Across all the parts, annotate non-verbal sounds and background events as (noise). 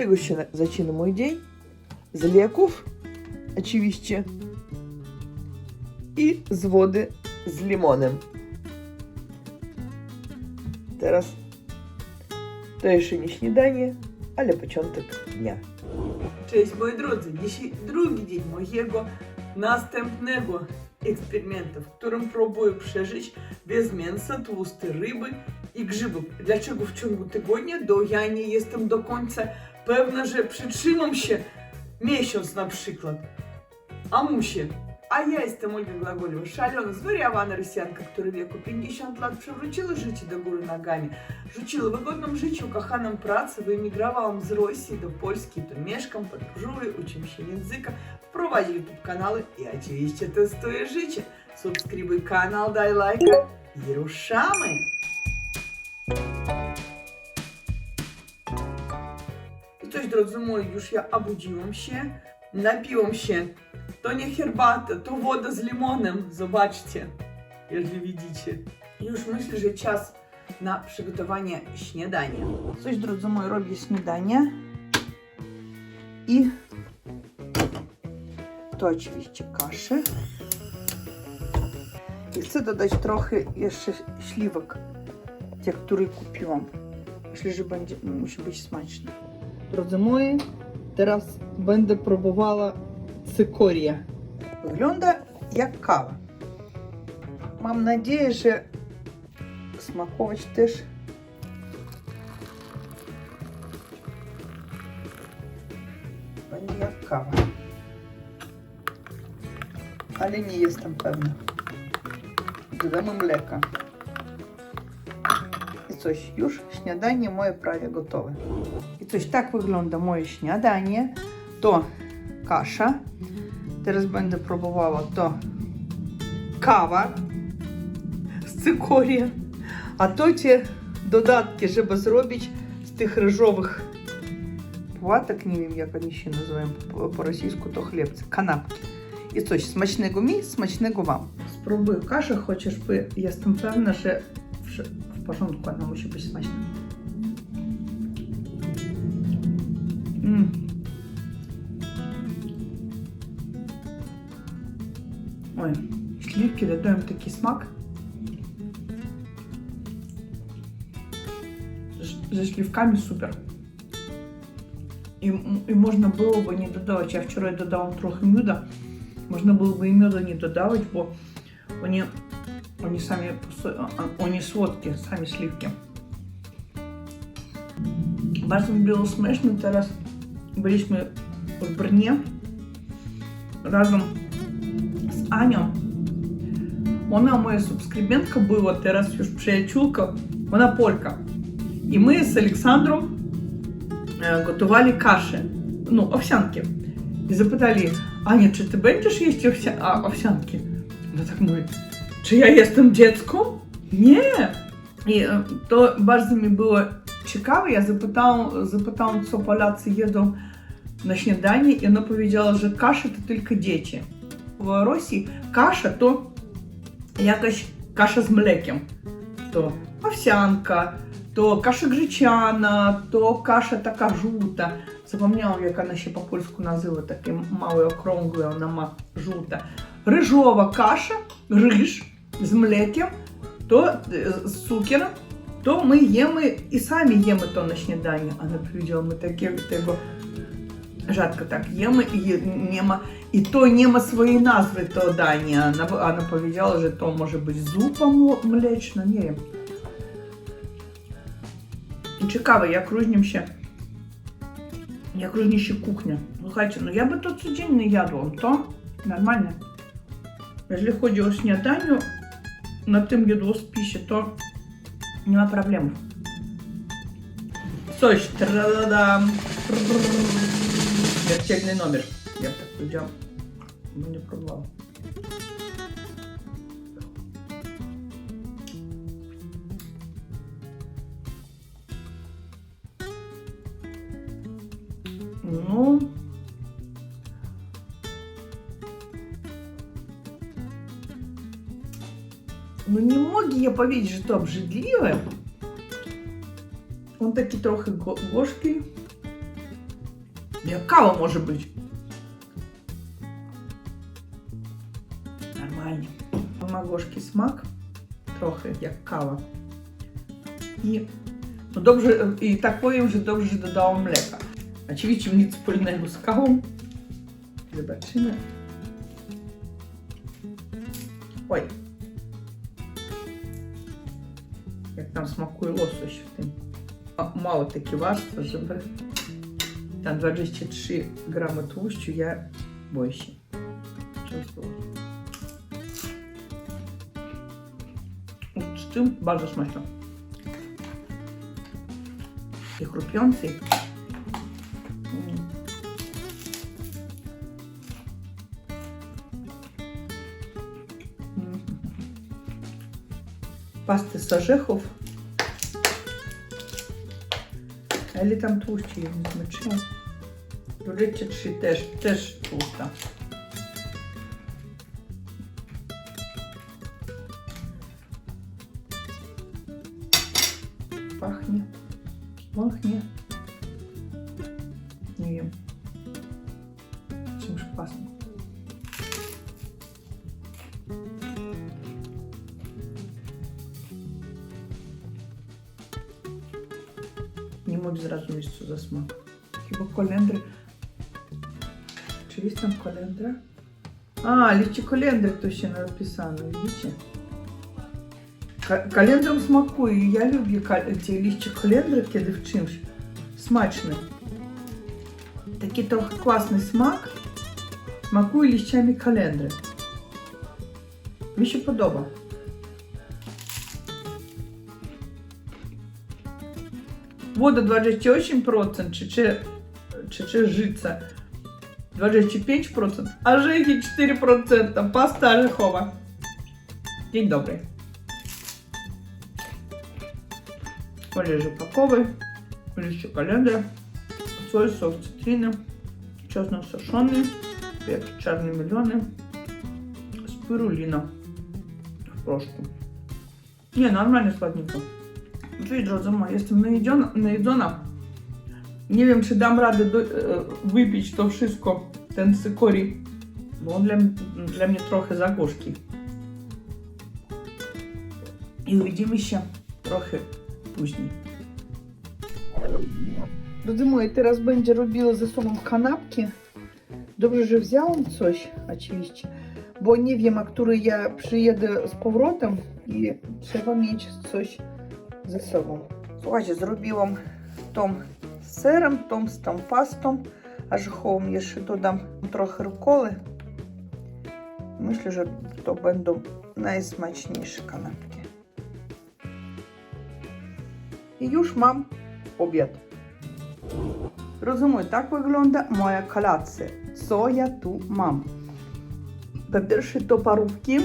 czego się na- zaczyna mój dzień? Z leków, oczywiście, i z wody z limonem. Teraz to jeszcze nie śniadanie, ale początek dnia. Cześć moi drodzy, dzisiaj drugi dzień mojego następnego eksperymentu, w którym próbuję przeżyć bez mięsa, tłustej ryby i grzybów. Dlaczego w ciągu tygodnia, to ja nie jestem do końca pewna, że przytrzymam się miesiąc na przykład. A musi. A ja jestem Olga Glagolewa, szalona, zwariowana Rosjanka, która w wieku 50 lat przewróciła życie do góry nogami. Rzuciła wygodną życiu, kochaną pracę, wyemigrowałam z Rosji do Polski, tu mieszkam, podróżuję, uczę się języka, prowadzi YouTube kanały i oczywiście testuję życie. Subskrybuj kanał, daj lajka i ruszamy! Coś, drodzy moi, już ja obudziłam się, napiłam się. To nie herbata, to woda z limonem, zobaczcie, jeżeli widzicie. Już myślę, że czas na przygotowanie śniadania. Coś, drodzy moi, robię śniadanie. I to oczywiście kaszę. I chcę dodać trochę jeszcze śliwek, tych, które kupiłam. Myślę, że będzie, musi być smaczne. Drodzy teraz będę próbowała цикорія. Wygląda jak kawa. Mam nadzieję, że smakować też będzie jak kawa. Ale nie jestem pewna. Dodamy mleka. I coś, już śniadanie moje prawie gotowe. Coś tak wygląda moje śniadanie. To kasza. Teraz będę próbowała to kawa z цикорія. А то ті додатки, щоб зробити з тих рижових nie wiem jak oni się nazywają po, po rosyjsku, to chlebcy, kanapki. I coś mi, smacznego wam. Spróbuję kaszę, chociażby jestem pewna, że w, w porządku ona musi być smaczna. Mm. Ой, сливки додаємо такий смак. За сливками супер. И і можна було б не додавати. Я вчера додала трохи меда. можно было бы і меда не додавати, бо вони, они сами, они сводкі, сами сливки. Bardzo było śmieszne, teraz byliśmy в Brnie разом. z Anią. Вона моя субскрибентка була, teraz już przyjaciółka, вона полька. І ми з Олександром е, готували каші, ну, овсянки. І запитали, Аня, чи ти будеш їсти овся... а, овсянки? Вона так mówiить, чи я jestem dzieckiem? Ні. І е, то bardzo mi było ciekawe, ja zapytałam, zapytałam, co Polacy jedzą na śniadanie i ona powiedziała, że kasze to tylko dzieci. В Росії каша то якась каша з млеком. То овсянка, то каша гречана, то каша така жута. Запам'ятала, як вона ще по-польську називає, таке мале округле, вона жута. Рижова каша, риж з млеком, то е, з цукером, то ми їмо і самі їмо то на śniadanie. А powiedziała, ми таке jemy i nie ma i to nie ma swojej nazwy to danie. Ona, ona powiedziała, że to może być zupa mło- mleczna, nie wiem. I ciekawe, jak różnią się jak różni się kuchnia. Słuchajcie, no ja by to codziennie jadłam, to normalnie. Jeżeli chodzi o śniadanie, na tym jadłospisie, to nie ma problemów. Coś, tradadam. Смертельный номер. Я так прям ну, не пробовала. Ну, ну не мог я повідь, что то. Он такие трохи гошкий. Як кава може бути. Нормально. Магошки смак, трохи як кава. І, ну, dobrze, I tak powiem, że dobrze, że dodałam mleka. Oczywiście nic wspólnego z kawą. Zobaczymy. Jak tam smakuje łosoś w tym. O, mało takie warstwy, żeby tam 23 gramy tłuszczu, ja boję się. Często. Z tym bardzo smaczne. I chrupiący. Mm. Pasty z. A ile tam tłuszczy ja nie zmyczyłam? 23 też, też tłusta. Zrozumieć, co za smak. Chyba kolendry. Czy jest tam kolendra? A, liście kolendry to się napisano, widzicie? Ka- Kalenдром смакує. Я люблю ці kiedy в чимсь. Смачне. Такий трохи класний смак. Смакує ліщами календри. Мені ще подобає. Вода 28%, чи, чи, чи, чи жиця 25%, а жиги 4%, паста орехова. День добрий. Олежі упаковий, лище календра, соль, сок цитрины, чеснок сушеный, перец черный миллионы, спирулина в прошку. Не, нормально Cześć drodzy moi, jestem najedzona. Nie wiem, czy dam radę do, e, wypić to wszystko, ten cykori, bo on dla, dla mnie trochę za gorzki. I widzimy się trochę później. Drodzy moi, teraz będę robiła ze sobą kanapki. Dobrze, że wziąłam coś oczywiście, bo nie wiem, a który ja przyjedę z powrotem i trzeba mieć coś ze sobą. Słuchajcie, zrobiłam tą z serem, tą z tą pastą orzechową. Jeszcze dodam trochę rukoły. Myślę, że to będą najsmaczniejsze kanapki. I już mam obiad. Rozumiem, tak wygląda moja kolacja. Co ja tu mam? Po pierwsze to parówki,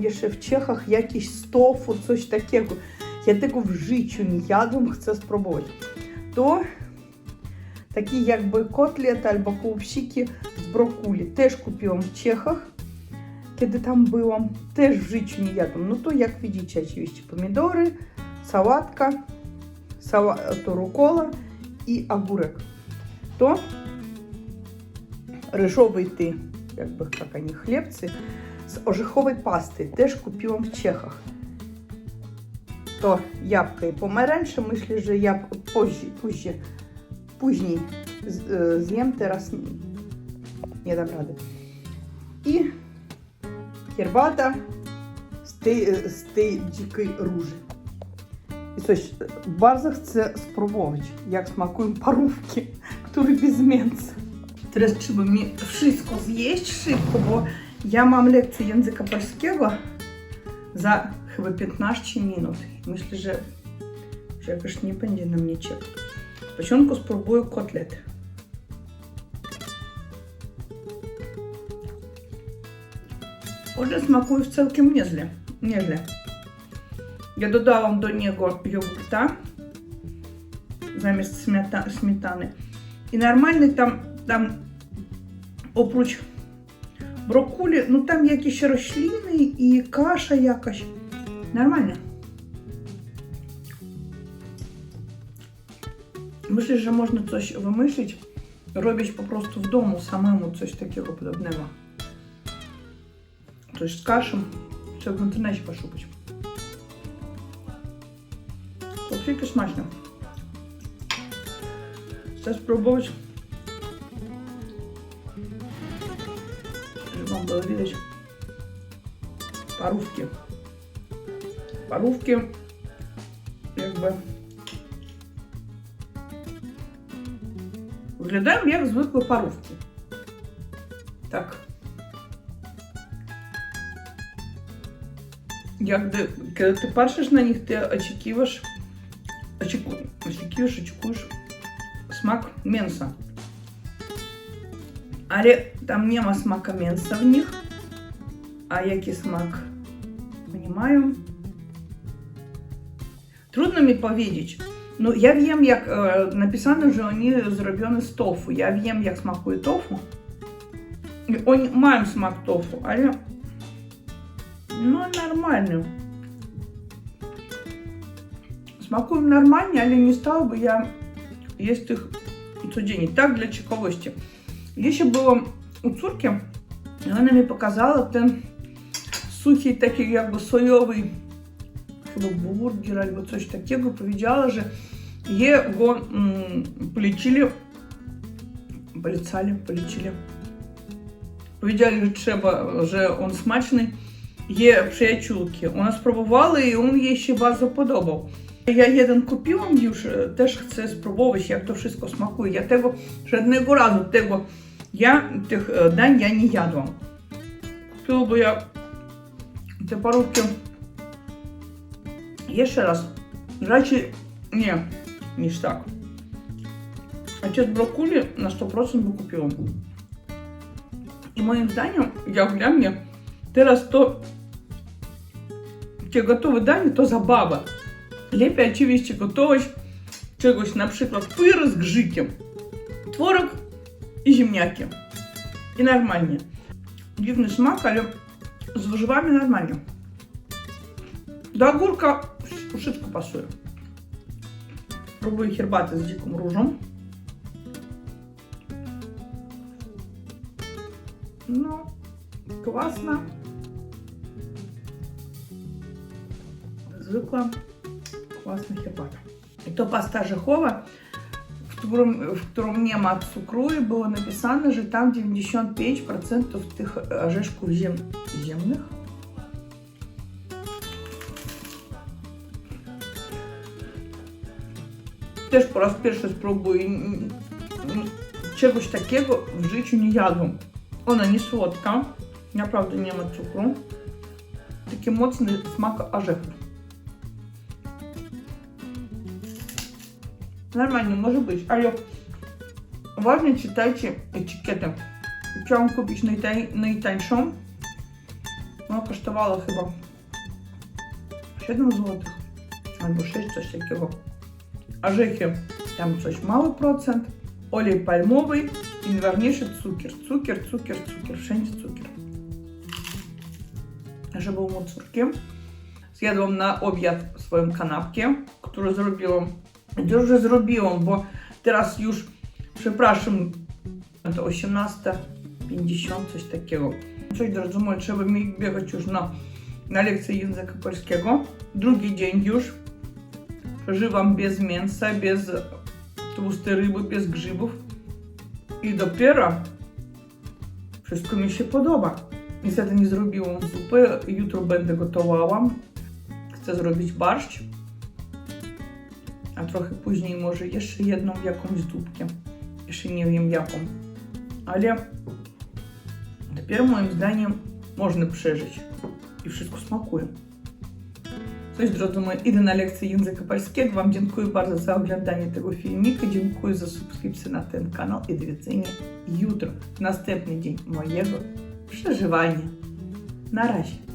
jeszcze w Czechach, jakieś stofu, coś takiego. Ja tego w życiu nie jadłam, chcę spróbować. To такі jakby котлети albo купсики з брокколі. Теж купила в Чехах, tam byłam. Też w życiu nie jadłam. No to jak widzicie, oczywiście pomidory, sałatka, сала, то рукола і огурек. То ryżowy ty, jakby jak oni chlebcy, z orzechowej pasty. Też kupiłam w Czechach. To jabłka i pomarańcze. Myślę, że ja później, później, później zjem, teraz nie dam rady. I herbata z tej, z tej dzikiej róży. I coś, bardzo chcę spróbować, jak smakują parówki, (laughs) które bez mięsa. Teraz trzeba mi wszystko zjeść szybko, bo ja mam lekcję języka polskiego za chyba 15 minut. Myślę, że, że jakoś nie będzie na mnie czekać. W początku spróbuję kotlet. One smakują całkiem nieźle. Ja dodałam do niego jogurta zamiast śmieta, śmietany. I normalnie tam, tam брокколі, ну там якісь рослини і каша якась. Нормально. Wymyślić, robić po prostu w domu samemu coś takiego podobnego. Coś z kaszем. Trzeba w internecie poszukać. To тільки смачно. Chcę spróbować, было видно порубки. Порубки как бы Виглядаємо, як звикли парубки. Так. Як де, когда ты паршиш на них, ти очікуєш, очікуєш, очікуєш, очікуєш смак менса. Але там нема смака менса в них. А який смак? понимаю. Трудно мне повідіч. Ну, я в'єм, як э, написано, же, они зроблені с тофу. Я в'єм, как смакую тофу. И Вони мають смак тофу, але ну, нормально. Смакую нормально, але не стал бы я їсти їх судіння. Так, для чековости. Ciekawości. Jeszcze byłam u córki, i ona mi pokazała ten taki jakby sojowy chyba бургер coś takiego. Powiedziała, że jego mm, полечили, polecali, полечили. Powiedzieli, że trzeba, że on smaczny. Є przyjaciółki. Вона спробувала і він їй ще bardzo podobał. Ja jeden kupiłam już, też chcę spróbować, jak to wszystko smakuje. Ja tego żadnego razu tego, ja tych dań ja nie jadłam. Kupiła, bo ja te parówki jeszcze raz, raczej nie, niż tak. A ці брокколі на 100% би купила. І моїм зданням, як для мене, teraz to te gotowe danie to zabawa. Lepiej oczywiście gotować czegoś, na przykład pyr z grzykiem, tworog і зімняки. І нормальні. Дивний смак, але з виживами нормальні. До огурка шибко пасує. Пробую хербати з диким ружом. Ну, класно. Звикла класна хербата. І то паста жахова. W którym nie ma cukru i było napisane, że tam 95% tych orzeszków ziem, ziemnych. Też po raz pierwszy spróbuję. N- n- Czegoś takiego w życiu nie jadłam. Ona nie słodka, naprawdę nie ma cukru. Taki może być, ale uważnie czytajcie etykietę. Chciałam kupić najtaj, najtańszą. Ona kosztowała chyba 7 zł albo 6, coś takiego. Orzechy, tam coś mały procent. Olej palmowy i najważniejszy cukier. Cukier, cukier, cukier, wszędzie cukier. Żeby umóc cukierkiem, zjadłam na obiad swoją kanapkę, którą zrobiłam. Dużo zrobiłam, bo teraz już, przepraszam, to 18.50, coś takiego. Coś, drodzy moi, trzeba mi biegać już na, na lekcję języka polskiego. Drugi dzień już przeżywam bez mięsa, bez tłustej ryby, bez grzybów. I dopiero wszystko mi się podoba. Niestety nie zrobiłam zupy, jutro będę gotowała. Chcę zrobić barszcz. A trochę później może jeszcze jedną jakąś zupkę. Jeszcze nie wiem jaką. Ale dopiero moim zdaniem można przeżyć. I wszystko smakuje. Cześć drodzy moi, idę na lekcję języka polskiego. Wam dziękuję bardzo za oglądanie tego filmika. Dziękuję za subskrypcję na ten kanał i do widzenia jutro, w następny dzień mojego przeżywania. Na razie.